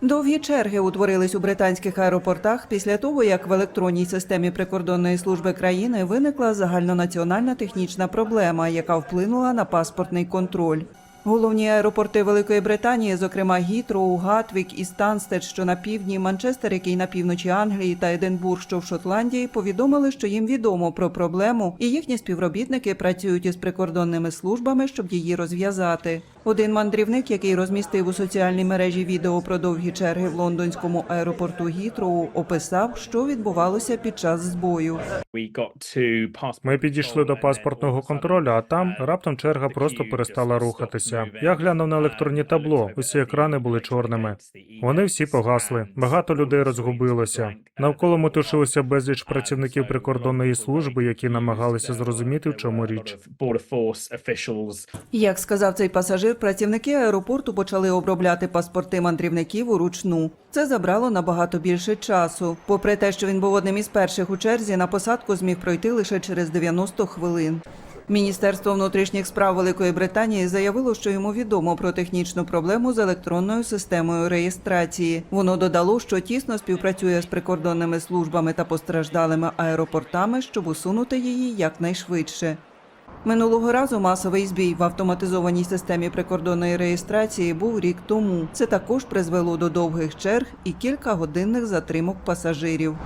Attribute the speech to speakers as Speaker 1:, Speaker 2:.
Speaker 1: Довгі черги утворились у британських аеропортах після того, як в електронній системі прикордонної служби країни виникла загальнонаціональна технічна проблема, яка вплинула на паспортний контроль. Головні аеропорти Великої Британії, зокрема Гітроу, Гатвік і Станстед, що на півдні, Манчестер, який на півночі Англії, та Единбург, що в Шотландії, повідомили, що їм відомо про проблему, і їхні співробітники працюють із прикордонними службами, щоб її розв'язати. Один мандрівник, який розмістив у соціальній мережі відео про довгі черги в лондонському аеропорту Гітроу, описав, що відбувалося під час збою.
Speaker 2: Ми підійшли до паспортного контролю, а там раптом черга просто перестала рухатися. Я глянув на електронні табло. Усі екрани були чорними. Вони всі погасли. Багато людей розгубилося. Навколо метушилося безліч працівників прикордонної служби, які намагалися зрозуміти, в чому річ.
Speaker 1: Як сказав цей пасажир, працівники аеропорту почали обробляти паспорти мандрівників уручну. Це забрало набагато більше часу. Попри те, що він був одним із перших у черзі, на посадку зміг пройти лише через 90 хвилин. Міністерство внутрішніх справ Великої Британії заявило, що йому відомо про технічну проблему з електронною системою реєстрації. Воно додало, що тісно співпрацює з прикордонними службами та постраждалими аеропортами, щоб усунути її якнайшвидше. Минулого разу масовий збій в автоматизованій системі прикордонної реєстрації був рік тому. Це також призвело до довгих черг і кількагодинних затримок пасажирів.